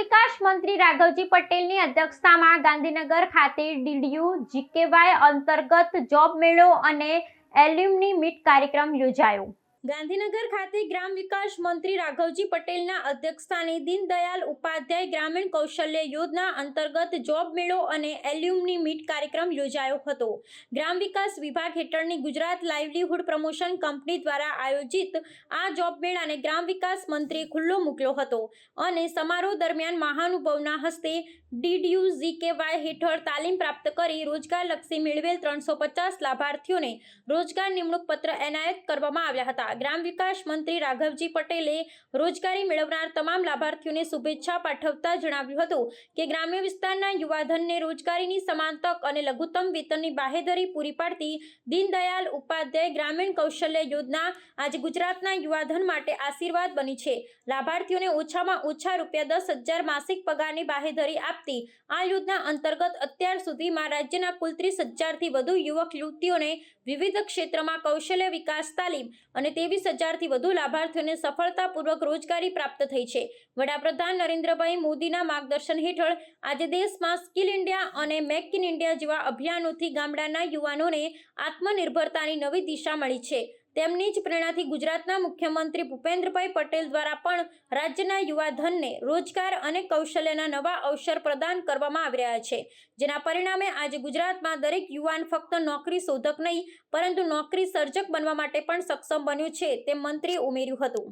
વિકાસ મંત્રી રાઘવજી પટેલની અધ્યક્ષતામાં ગાંધીનગર ખાતે ડીડીયુ જીકેવાય અંતર્ગત જોબ મેળો અને એલ્યુમની મીટ કાર્યક્રમ યોજાયો. ગાંધીનગર ખાતે ગ્રામ વિકાસ મંત્રી રાઘવજી પટેલના અધ્યક્ષસ્થાને દીનદયાલ ઉપાધ્યાય ગ્રામીણ કૌશલ્ય યોજના અંતર્ગત જોબ મેળો અને એલ્યુમની મીટ કાર્યક્રમ યોજાયો હતો. ગ્રામ વિકાસ વિભાગ હેઠળની ગુજરાત લાઇવલીહુડ પ્રમોશન કંપની દ્વારા આયોજિત આ જોબ મેળાને ગ્રામ વિકાસ મંત્રીએ ખુલ્લો મૂક્યો હતો અને સમારોહ દરમિયાન મહાનુભાવના હસ્તે ડીડીયુ ઝીકેવાય હેઠળ તાલીમ પ્રાપ્ત કરી રોજગારલક્ષી મેળવેલ ત્રણસો પચાસ લાભાર્થીઓને રોજગાર નિમણૂક પત્ર એનાયત કરવામાં આવ્યા હતા. ગ્રામ વિકાસ મંત્રી રાઘવજી પટેલે રોજગારી મેળવનાર તમામ લાભાર્થીઓને શુભેચ્છા પાઠવતા જણાવ્યું હતું કે ગ્રામ્ય વિસ્તારના યુવાધનને રોજગારીની સમાન તક અને લઘુત્તમ વેતનની બાહેધરી પૂરી પાડતી દીનદયાલ ઉપાધ્યાય ગ્રામીણ કૌશલ્ય યોજના આજે ગુજરાતના યુવાધન માટે આશીર્વાદ બની છે. લાભાર્થીઓને ઓછામાં ઓછા રૂપિયા દસ હજાર માસિક પગારની બાહેધરી આપતી આ યોજના અંતર્ગત અત્યાર સુધીમાં રાજ્યના કુલ ત્રીસ હજારથી વધુ યુવક યુવતીઓને વિવિધ ક્ષેત્રમાં કૌશલ્ય વિકાસ તાલીમ અને ત્રેવીસ હજારથી વધુ લાભાર્થીઓને સફળતાપૂર્વક રોજગારી પ્રાપ્ત થઈ છે. વડાપ્રધાન નરેન્દ્રભાઈ મોદીના માર્ગદર્શન હેઠળ આજે દેશમાં સ્કિલ ઇન્ડિયા અને મેક ઇન ઇન્ડિયા જેવા અભિયાનોથી ગામડાના યુવાનોને આત્મનિર્ભરતાની નવી દિશા મળી છે. તેમની જ પ્રેરણાથી ગુજરાતના મુખ્યમંત્રી ભૂપેન્દ્રભાઈ પટેલ દ્વારા પણ રાજ્યના યુવાધનને રોજગાર અને કૌશલ્યના નવા અવસર પ્રદાન કરવામાં આવી રહ્યા છે. જેના પરિણામે આજે ગુજરાતમાં દરેક યુવાન ફક્ત નોકરી શોધક નહીં, પરંતુ નોકરી સર્જક બનવા માટે પણ સક્ષમ બન્યું છે, તેમ મંત્રીએ ઉમેર્યું હતું.